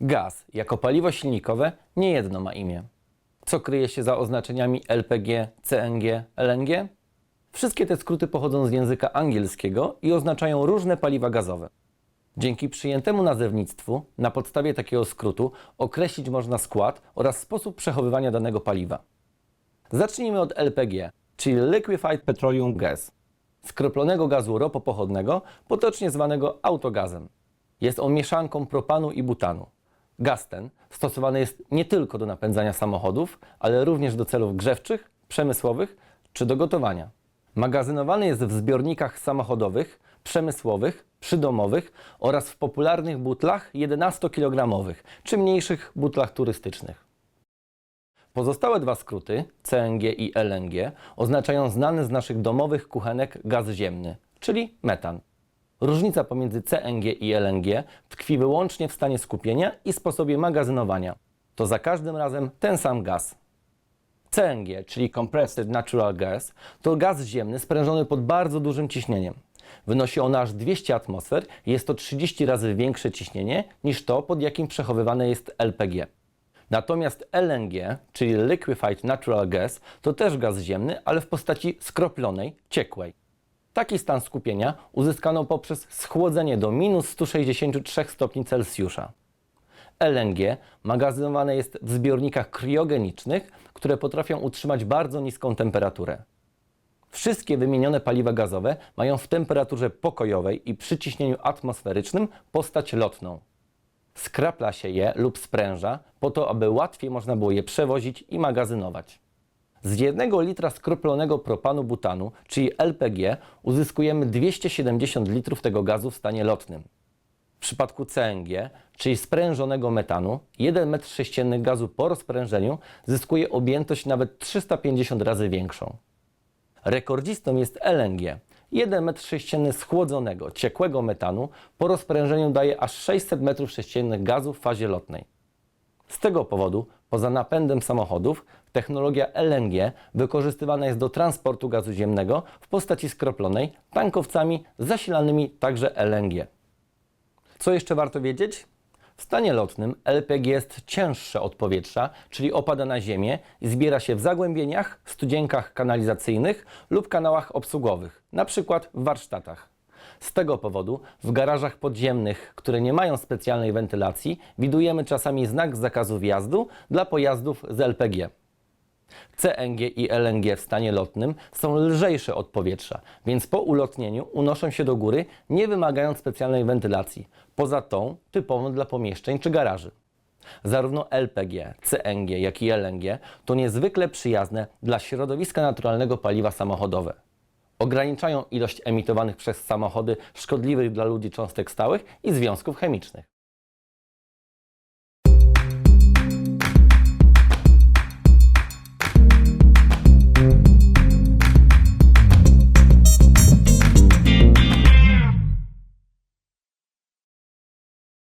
Gaz jako paliwo silnikowe nie jedno ma imię. Co kryje się za oznaczeniami LPG, CNG, LNG? Wszystkie te skróty pochodzą z języka angielskiego i oznaczają różne paliwa gazowe. Dzięki przyjętemu nazewnictwu, na podstawie takiego skrótu określić można skład oraz sposób przechowywania danego paliwa. Zacznijmy od LPG, czyli Liquefied Petroleum Gas, skroplonego gazu ropopochodnego, potocznie zwanego autogazem. Jest on mieszanką propanu i butanu. Gaz ten stosowany jest nie tylko do napędzania samochodów, ale również do celów grzewczych, przemysłowych czy do gotowania. Magazynowany jest w zbiornikach samochodowych, przemysłowych, przydomowych oraz w popularnych butlach 11-kilogramowych czy mniejszych butlach turystycznych. Pozostałe dwa skróty, CNG i LNG, oznaczają znany z naszych domowych kuchenek gaz ziemny, czyli metan. Różnica pomiędzy CNG i LNG tkwi wyłącznie w stanie skupienia i sposobie magazynowania. To za każdym razem ten sam gaz. CNG, czyli Compressed Natural Gas, to gaz ziemny sprężony pod bardzo dużym ciśnieniem. Wynosi on aż 200 atmosfer i jest to 30 razy większe ciśnienie niż to, pod jakim przechowywane jest LPG. Natomiast LNG, czyli Liquefied Natural Gas, to też gaz ziemny, ale w postaci skroplonej, ciekłej. Taki stan skupienia uzyskano poprzez schłodzenie do minus 163 stopni Celsjusza. LNG magazynowane jest w zbiornikach kriogenicznych, które potrafią utrzymać bardzo niską temperaturę. Wszystkie wymienione paliwa gazowe mają w temperaturze pokojowej i przy ciśnieniu atmosferycznym postać lotną. Skrapla się je lub spręża po to, aby łatwiej można było je przewozić i magazynować. Z jednego litra skroplonego propanu butanu, czyli LPG, uzyskujemy 270 litrów tego gazu w stanie lotnym. W przypadku CNG, czyli sprężonego metanu, 1 m3 gazu po rozprężeniu zyskuje objętość nawet 350 razy większą. Rekordzistą jest LNG. 1 m3 schłodzonego, ciekłego metanu po rozprężeniu daje aż 600 m3 gazu w fazie lotnej. Z tego powodu, poza napędem samochodów, technologia LNG wykorzystywana jest do transportu gazu ziemnego w postaci skroplonej tankowcami zasilanymi także LNG. Co jeszcze warto wiedzieć? W stanie lotnym LPG jest cięższe od powietrza, czyli opada na ziemię i zbiera się w zagłębieniach, studzienkach kanalizacyjnych lub kanałach obsługowych, np. w warsztatach. Z tego powodu w garażach podziemnych, które nie mają specjalnej wentylacji, widujemy czasami znak zakazu wjazdu dla pojazdów z LPG. CNG i LNG w stanie lotnym są lżejsze od powietrza, więc po ulotnieniu unoszą się do góry, nie wymagając specjalnej wentylacji, poza tą typową dla pomieszczeń czy garaży. Zarówno LPG, CNG, jak i LNG to niezwykle przyjazne dla środowiska naturalnego paliwa samochodowe. Ograniczają ilość emitowanych przez samochody szkodliwych dla ludzi cząstek stałych i związków chemicznych.